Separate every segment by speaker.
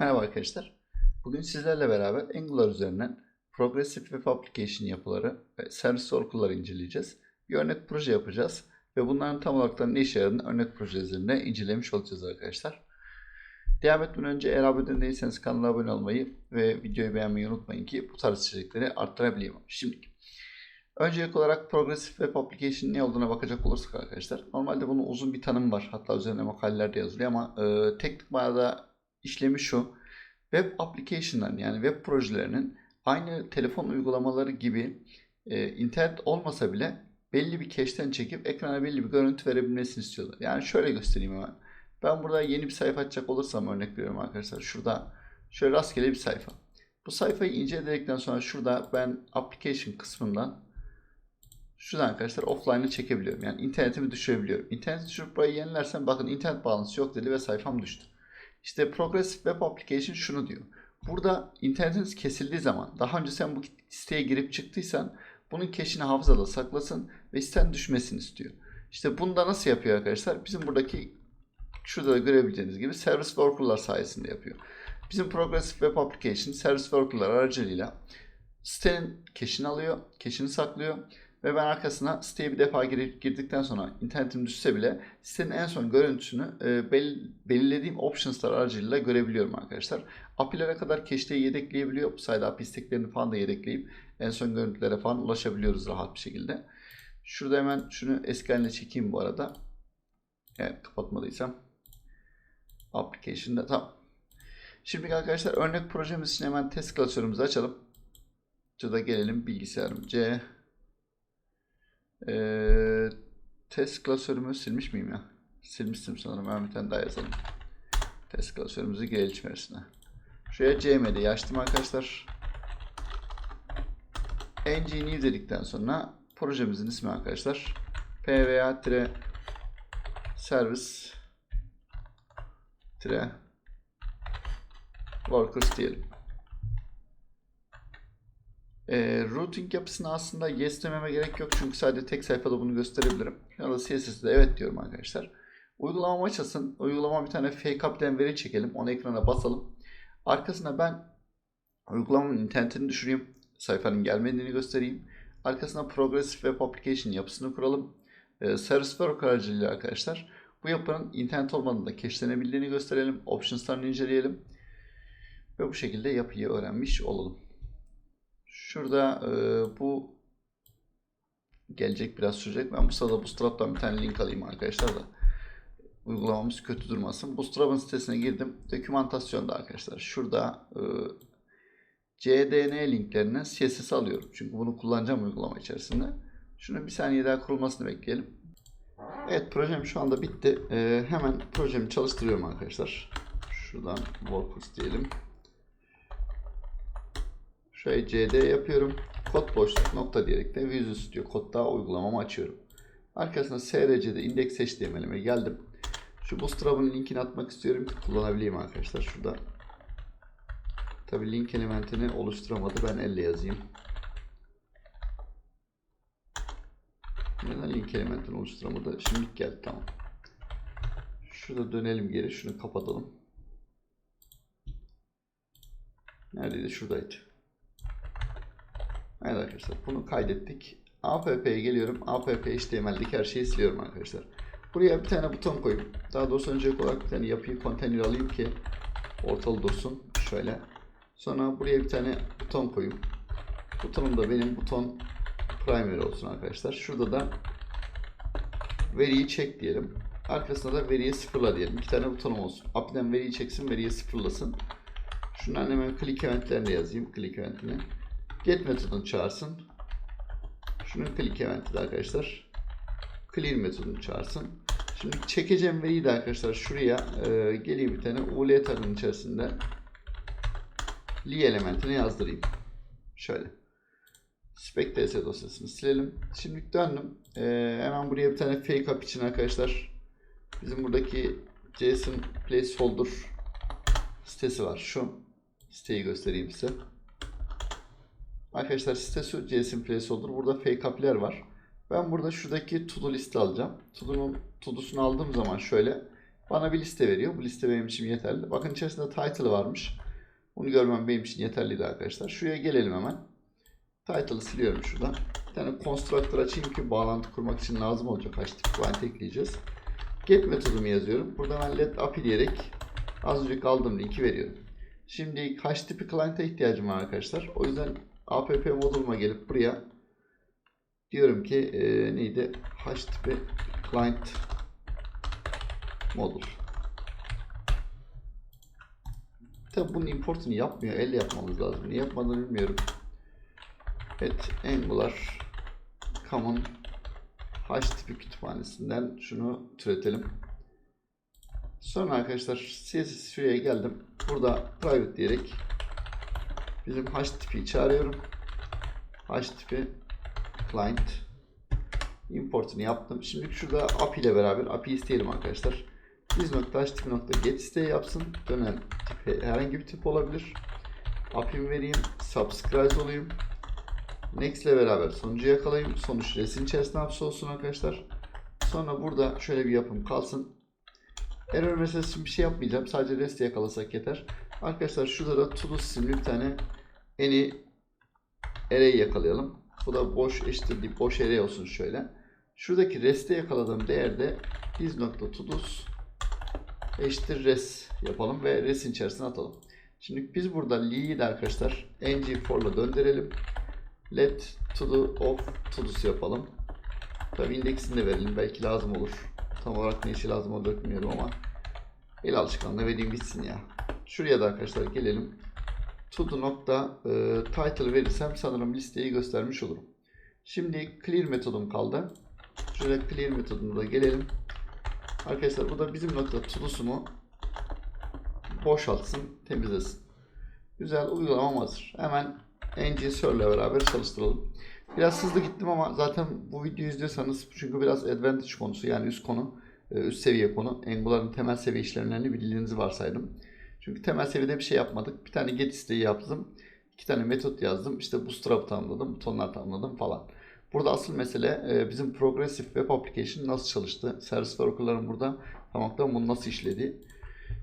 Speaker 1: Merhaba arkadaşlar. Bugün sizlerle beraber Angular üzerinden Progressive Web Application yapıları ve servis orkuları inceleyeceğiz. Bir örnek proje yapacağız ve bunların tam olarak da ne işe yaradığını örnek proje üzerinde incelemiş olacağız arkadaşlar. Devam etmeden önce eğer abone değilseniz kanala abone olmayı ve videoyu beğenmeyi unutmayın ki bu tarz içerikleri arttırabileyim. Şimdi Öncelik olarak Progressive Web Application ne olduğuna bakacak olursak arkadaşlar. Normalde bunun uzun bir tanımı var. Hatta üzerine makalelerde yazılıyor ama e, teknik manada işlemi şu. Web application'ların yani web projelerinin aynı telefon uygulamaları gibi e, internet olmasa bile belli bir cache'ten çekip ekrana belli bir görüntü verebilmesini istiyorlar. Yani şöyle göstereyim hemen. Ben burada yeni bir sayfa açacak olursam örnek veriyorum arkadaşlar. Şurada şöyle rastgele bir sayfa. Bu sayfayı inceledikten sonra şurada ben application kısmından şuradan arkadaşlar offline'ı çekebiliyorum. Yani internetimi düşürebiliyorum. İnterneti düşürüp burayı yenilersem bakın internet bağlantısı yok dedi ve sayfam düştü. İşte Progressive Web Application şunu diyor. Burada internetiniz kesildiği zaman daha önce sen bu siteye girip çıktıysan bunun cache'ini hafızada saklasın ve siten düşmesini istiyor. İşte bunu da nasıl yapıyor arkadaşlar? Bizim buradaki şurada da görebileceğiniz gibi service worker'lar sayesinde yapıyor. Bizim Progressive Web Application service worker'lar aracılığıyla sitenin cache'ini alıyor, cache'ini saklıyor ve ben arkasına siteye bir defa girip girdikten sonra internetim düşse bile sitenin en son görüntüsünü e, bel, belirlediğim optionslar aracılığıyla görebiliyorum arkadaşlar. API'lere kadar cache'teyi yedekleyebiliyor. Bu sayede API isteklerini falan da yedekleyip en son görüntülere falan ulaşabiliyoruz rahat bir şekilde. Şurada hemen şunu eski haline çekeyim bu arada. Evet kapatmadıysam. Application'da tamam. Şimdi arkadaşlar örnek projemiz için hemen test klasörümüzü açalım. Şurada gelelim bilgisayarım. C ee, test klasörümü silmiş miyim ya? Silmiştim sanırım. Hemen bir daha yazalım. Test klasörümüzü gelişmesine. Şuraya CMD'yi açtım arkadaşlar. ng new dedikten sonra projemizin ismi arkadaşlar pva service workers diyelim. E, routing yapısını aslında yes dememe gerek yok çünkü sadece tek sayfada bunu gösterebilirim. Şu anda CSS'de evet diyorum arkadaşlar. Uygulama açılsın. Uygulama bir tane fake up'den veri çekelim. Onu ekrana basalım. Arkasına ben uygulamanın internetini düşüreyim. Sayfanın gelmediğini göstereyim. Arkasına Progressive Web Application yapısını kuralım. Ee, Service Worker aracılığıyla arkadaşlar bu yapının internet olmadığında cache'lenebildiğini gösterelim. Options'larını inceleyelim. Ve bu şekilde yapıyı öğrenmiş olalım. Şurada e, bu gelecek biraz sürecek. Ben bu sırada Bootstrap'tan bir tane link alayım arkadaşlar da uygulamamız kötü durmasın. Bootstrap'ın sitesine girdim. Dokümantasyonda arkadaşlar. Şurada e, CDN linklerine CSS alıyorum. Çünkü bunu kullanacağım uygulama içerisinde. Şunu bir saniye daha kurulmasını bekleyelim. Evet projem şu anda bitti. E, hemen projemi çalıştırıyorum arkadaşlar. Şuradan Workers diyelim. Şöyle cd yapıyorum. Kod boşluk nokta diyerek de Visual Studio kodda uygulamamı açıyorum. Arkasına src'de index HTML'ime geldim. Şu Bootstrap'ın linkini atmak istiyorum ki kullanabileyim arkadaşlar şurada. Tabi link elementini oluşturamadı. Ben elle yazayım. Neden link elementini oluşturamadı? Şimdi geldi tamam. Şurada dönelim geri. Şunu kapatalım. Neredeydi? Şuradaydı. Evet arkadaşlar bunu kaydettik. APP'ye geliyorum. APP HTML'deki her şeyi siliyorum arkadaşlar. Buraya bir tane buton koyayım. Daha doğrusu öncelik olarak bir tane yapıyı container alayım ki ortalı dursun. Şöyle. Sonra buraya bir tane buton koyayım. Butonum da benim buton primary olsun arkadaşlar. Şurada da veriyi çek diyelim. Arkasında da veriyi sıfırla diyelim. İki tane butonum olsun. App'den veriyi çeksin, veriyi sıfırlasın. Şundan hemen click eventlerini yazayım. Click eventini. Get metodunu çağırsın. Şunun click eventi de arkadaşlar. Clear metodunu çağırsın. Şimdi çekeceğim veriyi de arkadaşlar şuraya e, geleyim bir tane ul tagının içerisinde li elementini yazdırayım. Şöyle. spec.ts dosyasını silelim. Şimdi döndüm. E, hemen buraya bir tane fake up için arkadaşlar bizim buradaki JSON placeholder sitesi var. Şu siteyi göstereyim size. Arkadaşlar site şu JSON placeholder. Burada fake app'ler var. Ben burada şuradaki to do listi alacağım. To do'nun to do'sunu aldığım zaman şöyle Bana bir liste veriyor. Bu liste benim için yeterli. Bakın içerisinde title varmış. Bunu görmem benim için yeterliydi arkadaşlar. Şuraya gelelim hemen. Title'ı siliyorum şuradan. Bir tane constructor açayım ki bağlantı kurmak için lazım olacak. HTTP client ekleyeceğiz. Get metodumu yazıyorum. Burada ben let API diyerek az önce aldığım linki veriyorum. Şimdi HTTP client'e ihtiyacım var arkadaşlar. O yüzden app moduluma gelip buraya diyorum ki e, neydi? HTTP client modul. Tabi bunun importunu yapmıyor. Elle yapmamız lazım. Niye yapmadığını bilmiyorum. Evet. Angular Common HTTP kütüphanesinden şunu türetelim. Sonra arkadaşlar CSS şuraya geldim. Burada private diyerek bizim HTTP'yi çağırıyorum. HTTP client importunu yaptım. Şimdi şurada API ile beraber API isteyelim arkadaşlar. Biz.htp.get isteği yapsın. Dönen tipi herhangi bir tip olabilir. API'mi vereyim. Subscribe olayım. Next ile beraber sonucu yakalayayım. Sonuç resim içerisinde hapsolsun arkadaşlar. Sonra burada şöyle bir yapım kalsın. Error meselesi bir şey yapmayacağım. Sadece rest yakalasak yeter. Arkadaşlar şurada da to isimli bir tane any array yakalayalım. Bu da boş eşittir deyip boş array olsun şöyle. Şuradaki rest'e yakaladığım değerde biz.todos eşittir res yapalım ve res'in içerisine atalım. Şimdi biz burada li'yi de arkadaşlar ng for'la döndürelim. Let to do of todos yapalım. Tabi indeksini de verelim. Belki lazım olur. Tam olarak ne işi lazım olur bilmiyorum ama el alışkanlığı vereyim gitsin ya. Şuraya da arkadaşlar gelelim. To do nokta e, title verirsem sanırım listeyi göstermiş olurum. Şimdi clear metodum kaldı. Şuraya clear metoduna da gelelim. Arkadaşlar bu da bizim nokta todo'sumu boşaltsın, temizlesin. Güzel uygulamam hazır. Hemen NGSR ile beraber çalıştıralım. Biraz hızlı gittim ama zaten bu videoyu izliyorsanız çünkü biraz advantage konusu yani üst konu, e, üst seviye konu. Angular'ın temel seviye işlemlerini bildiğinizi varsaydım. Çünkü temel seviyede bir şey yapmadık. Bir tane get isteği yaptım. iki tane metot yazdım. İşte bootstrap tamamladım, butonlar tamamladım falan. Burada asıl mesele e, bizim Progressive Web Application nasıl çalıştı? Service worker'ların burada tamamladım bunu nasıl işledi?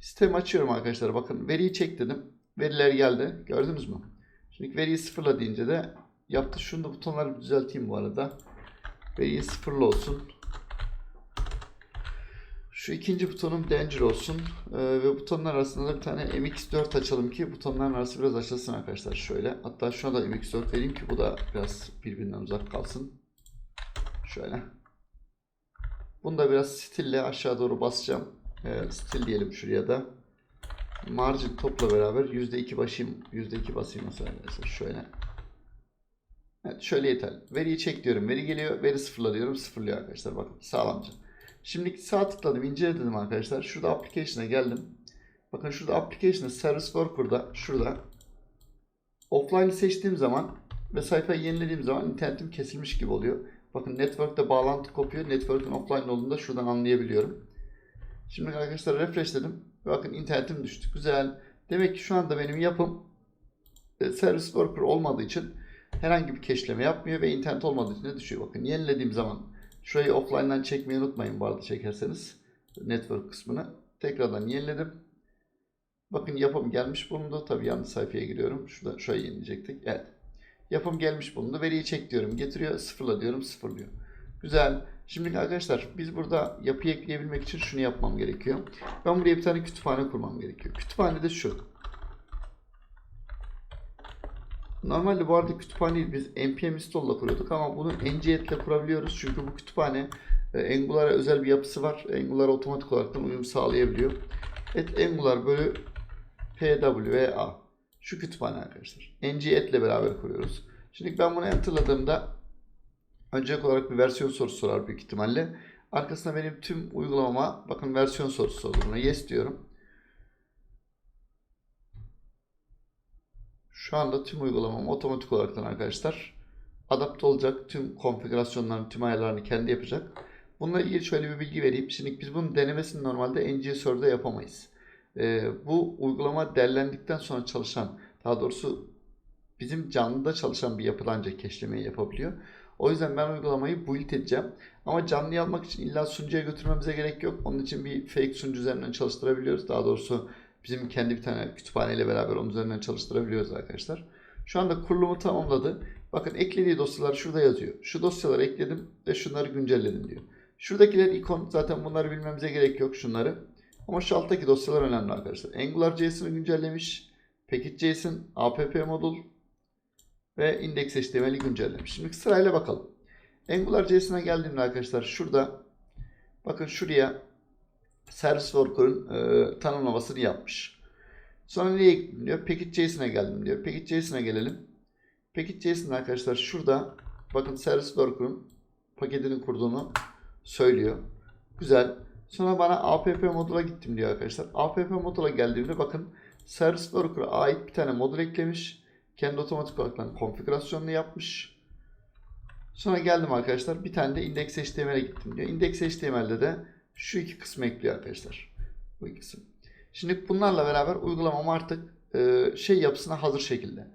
Speaker 1: Sistemi açıyorum arkadaşlar. Bakın veriyi çek dedim. Veriler geldi. Gördünüz mü? Şimdi veriyi sıfırla deyince de yaptı. Şunu da butonları düzelteyim bu arada. Veriyi sıfırla olsun. Şu ikinci butonum Danger olsun. Ee, ve butonlar arasında da bir tane MX4 açalım ki butonların arası biraz açılsın arkadaşlar. Şöyle. Hatta şuna da MX4 vereyim ki bu da biraz birbirinden uzak kalsın. Şöyle. Bunu da biraz stille aşağı doğru basacağım. Ee, stil diyelim şuraya da. Margin topla beraber %2 basayım. %2 basayım mesela. Şöyle. Evet şöyle yeterli. Veriyi çek diyorum. Veri geliyor. Veri sıfırla diyorum. Sıfırlıyor arkadaşlar. Bakın sağlamca. Şimdi sağ tıkladım. incele dedim arkadaşlar. Şurada application'a geldim. Bakın şurada application'a service worker'da şurada offline'ı seçtiğim zaman ve sayfayı yenilediğim zaman internetim kesilmiş gibi oluyor. Bakın network'te bağlantı kopuyor. Network'ün offline olduğunu da şuradan anlayabiliyorum. Şimdi arkadaşlar refresh dedim. Bakın internetim düştü. Güzel. Demek ki şu anda benim yapım service worker olmadığı için herhangi bir cache'leme yapmıyor ve internet olmadığı için de düşüyor. Bakın yenilediğim zaman şurayı offline'dan çekmeyi unutmayın bu arada çekerseniz. Network kısmını. Tekrardan yeniledim. Bakın yapım gelmiş bulundu. Tabii yanlış sayfaya giriyorum. Şurada şöyle yenileyecektik. Evet. Yapım gelmiş bulundu. Veriyi çek diyorum. Getiriyor. Sıfırla diyorum. Sıfırlıyor. Güzel. Şimdi arkadaşlar biz burada yapıyı ekleyebilmek için şunu yapmam gerekiyor. Ben buraya bir tane kütüphane kurmam gerekiyor. Kütüphane de şu. Normalde bu arada kütüphaneyi biz npm install'la kuruyorduk ama bunu nglet ile kurabiliyoruz. Çünkü bu kütüphane e, Angular'a özel bir yapısı var. Angular otomatik olarak uyum sağlayabiliyor. Evet Angular bölü pwa şu kütüphane arkadaşlar. nglet ile beraber kuruyoruz. Şimdi ben bunu enterladığımda Öncelik olarak bir versiyon sorusu sorar büyük ihtimalle. Arkasında benim tüm uygulamama bakın versiyon sorusu sordu buna. Yes diyorum. Şu anda tüm uygulamam otomatik olaraktan arkadaşlar adapte olacak. Tüm konfigürasyonlarını, tüm ayarlarını kendi yapacak. Bununla ilgili şöyle bir bilgi vereyim. Şimdi biz bunun denemesini normalde NGSer'de yapamayız. Ee, bu uygulama derlendikten sonra çalışan, daha doğrusu bizim canlıda çalışan bir yapıdan ancak cache'lemeyi yapabiliyor. O yüzden ben uygulamayı build edeceğim. Ama canlı almak için illa sunucuya götürmemize gerek yok. Onun için bir fake sunucu üzerinden çalıştırabiliyoruz. Daha doğrusu bizim kendi bir tane kütüphaneyle beraber onun üzerinden çalıştırabiliyoruz arkadaşlar. Şu anda kurulumu tamamladı. Bakın eklediği dosyalar şurada yazıyor. Şu dosyaları ekledim ve şunları güncelledim diyor. Şuradakiler ikon zaten bunları bilmemize gerek yok şunları. Ama şu alttaki dosyalar önemli arkadaşlar. AngularJS'ini güncellemiş. Package.json, app modul ve index.html'i güncellemiş. Şimdi sırayla bakalım. AngularJS'ine geldiğimde arkadaşlar şurada bakın şuraya Service Worker'ın e, tanımlamasını yapmış. Sonra nereye gittim diyor. Package.json'a geldim diyor. Package.json'a gelelim. Package.json'da arkadaşlar şurada bakın Service Worker'ın paketini kurduğunu söylüyor. Güzel. Sonra bana app modula gittim diyor arkadaşlar. App modula geldiğimde bakın Service Worker'a ait bir tane modül eklemiş. Kendi otomatik olarak konfigürasyonunu yapmış. Sonra geldim arkadaşlar. Bir tane de index.html'e gittim diyor. Index.html'de de şu iki kısmı ekliyor arkadaşlar. Bu ikisi. Şimdi bunlarla beraber uygulamam artık e, şey yapısına hazır şekilde.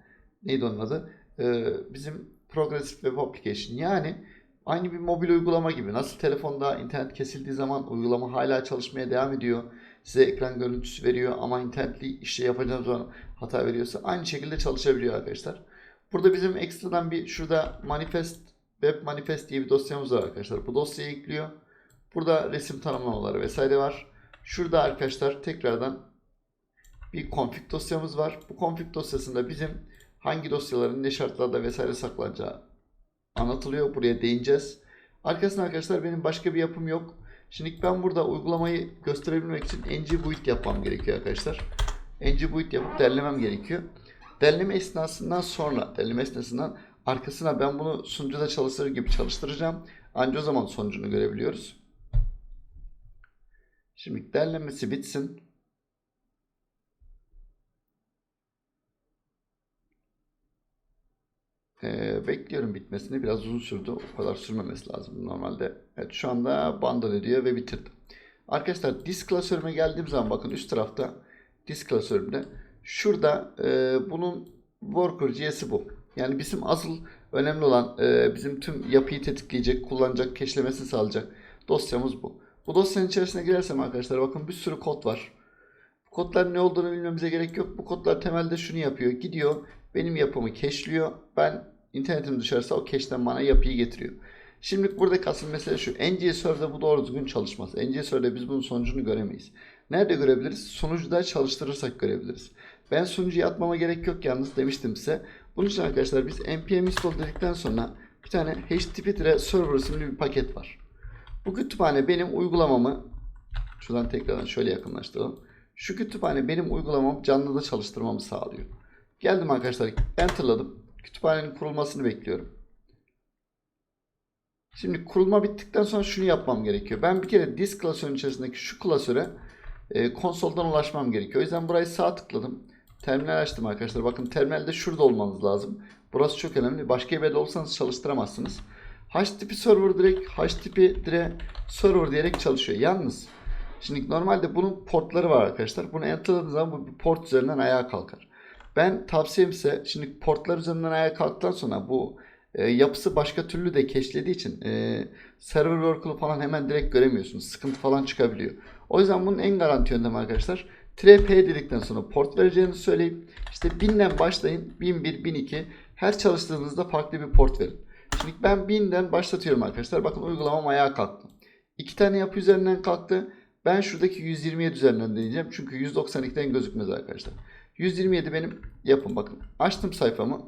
Speaker 1: Neydi onun adı? E, bizim Progressive Web Application. Yani aynı bir mobil uygulama gibi. Nasıl telefonda internet kesildiği zaman uygulama hala çalışmaya devam ediyor. Size ekran görüntüsü veriyor ama internetli işi yapacağınız zaman hata veriyorsa aynı şekilde çalışabiliyor arkadaşlar. Burada bizim ekstradan bir şurada manifest web manifest diye bir dosyamız var arkadaşlar. Bu dosyayı ekliyor. Burada resim tanımlamaları vesaire var. Şurada arkadaşlar tekrardan bir config dosyamız var. Bu config dosyasında bizim hangi dosyaların ne şartlarda vesaire saklanacağı anlatılıyor. Buraya değineceğiz. Arkasında arkadaşlar benim başka bir yapım yok. Şimdi ben burada uygulamayı gösterebilmek için ngbuit yapmam gerekiyor arkadaşlar. ngbuit yapıp derlemem gerekiyor. Derleme esnasından sonra, derleme esnasından arkasına ben bunu sunucuda çalıştırır gibi çalıştıracağım. Ancak o zaman sonucunu görebiliyoruz. Şimdi derlemesi bitsin. Ee, bekliyorum bitmesini. Biraz uzun sürdü. O kadar sürmemesi lazım normalde. Evet şu anda bundle ediyor ve bitirdim. Arkadaşlar disk klasörüme geldiğim zaman bakın üst tarafta disk klasörümde şurada e, bunun worker GS'i bu. Yani bizim asıl önemli olan e, bizim tüm yapıyı tetikleyecek, kullanacak, keşlemesini sağlayacak dosyamız bu. Bu dosyanın içerisine girersem arkadaşlar bakın bir sürü kod var. Bu kodların ne olduğunu bilmemize gerek yok. Bu kodlar temelde şunu yapıyor. Gidiyor benim yapımı keşliyor. Ben internetim dışarısa o keşten bana yapıyı getiriyor. Şimdi burada asıl mesele şu. NGServer'de bu doğru düzgün çalışmaz. NGServer'de biz bunun sonucunu göremeyiz. Nerede görebiliriz? Sunucuda çalıştırırsak görebiliriz. Ben sunucuya atmama gerek yok yalnız demiştim size. Bunun için arkadaşlar biz npm install dedikten sonra bir tane http-server isimli bir paket var. Bu kütüphane benim uygulamamı şuradan tekrardan şöyle yakınlaştıralım. Şu kütüphane benim uygulamamı canlıda çalıştırmamı sağlıyor. Geldim arkadaşlar enterladım. Kütüphanenin kurulmasını bekliyorum. Şimdi kurulma bittikten sonra şunu yapmam gerekiyor. Ben bir kere disk klasörün içerisindeki şu klasöre e, konsoldan ulaşmam gerekiyor. O yüzden burayı sağ tıkladım. Terminal açtım arkadaşlar. Bakın terminalde şurada olmanız lazım. Burası çok önemli. Başka bir yerde olsanız çalıştıramazsınız. HTTP server direkt HTTP direkt server diyerek çalışıyor. Yalnız şimdi normalde bunun portları var arkadaşlar. Bunu enterladığınız zaman bu port üzerinden ayağa kalkar. Ben tavsiyem ise şimdi portlar üzerinden ayağa kalktıktan sonra bu e, yapısı başka türlü de keşlediği için e, server work'unu falan hemen direkt göremiyorsunuz. Sıkıntı falan çıkabiliyor. O yüzden bunun en garanti yöntemi arkadaşlar P dedikten sonra port vereceğinizi söyleyip işte 1000'den başlayın 1001, 1002 her çalıştığınızda farklı bir port verin. Şimdi ben 1000'den başlatıyorum arkadaşlar. Bakın uygulamam ayağa kalktı. İki tane yapı üzerinden kalktı. Ben şuradaki 127 üzerinden deneyeceğim. Çünkü 192'den gözükmez arkadaşlar. 127 benim yapım bakın. Açtım sayfamı.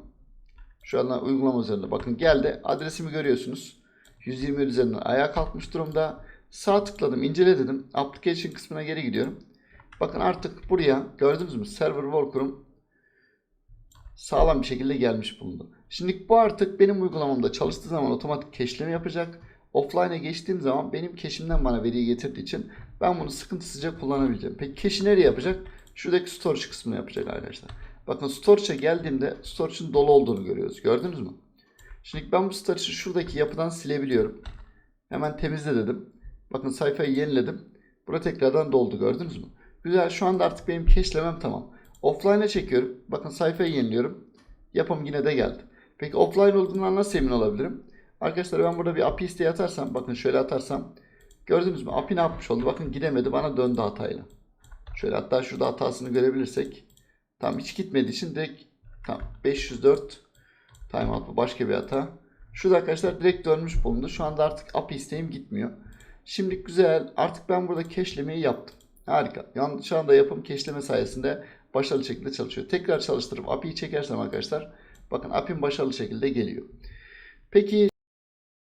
Speaker 1: Şu anda uygulama üzerinde bakın geldi. Adresimi görüyorsunuz. 127 üzerinden ayağa kalkmış durumda. Sağ tıkladım, incele dedim. Application kısmına geri gidiyorum. Bakın artık buraya gördünüz mü? Server worker'ım sağlam bir şekilde gelmiş bulundu. Şimdi bu artık benim uygulamamda çalıştığı zaman otomatik keşleme yapacak. Offline'e geçtiğim zaman benim keşimden bana veriyi getirdiği için ben bunu sıkıntısızca kullanabileceğim. Peki keşi nereye yapacak? Şuradaki storage kısmını yapacak arkadaşlar. Bakın storage'a geldiğimde storage'ın dolu olduğunu görüyoruz. Gördünüz mü? Şimdi ben bu storage'ı şuradaki yapıdan silebiliyorum. Hemen temizle dedim. Bakın sayfayı yeniledim. Burada tekrardan doldu gördünüz mü? Güzel şu anda artık benim keşlemem tamam. Offline'e çekiyorum. Bakın sayfayı yeniliyorum. Yapım yine de geldi. Peki offline olduğundan nasıl emin olabilirim? Arkadaşlar ben burada bir API isteği atarsam bakın şöyle atarsam gördünüz mü API ne yapmış oldu? Bakın gidemedi bana döndü hatayla. Şöyle hatta şurada hatasını görebilirsek tam hiç gitmediği için direkt tam 504 timeout bu başka bir hata. Şurada arkadaşlar direkt dönmüş bulundu. Şu anda artık API isteğim gitmiyor. Şimdi güzel. Artık ben burada cache'lemeyi yaptım. Harika. Yani şu anda yapım cache'leme sayesinde başarılı şekilde çalışıyor. Tekrar çalıştırıp API'yi çekersem arkadaşlar bakın API'm başarılı şekilde geliyor. Peki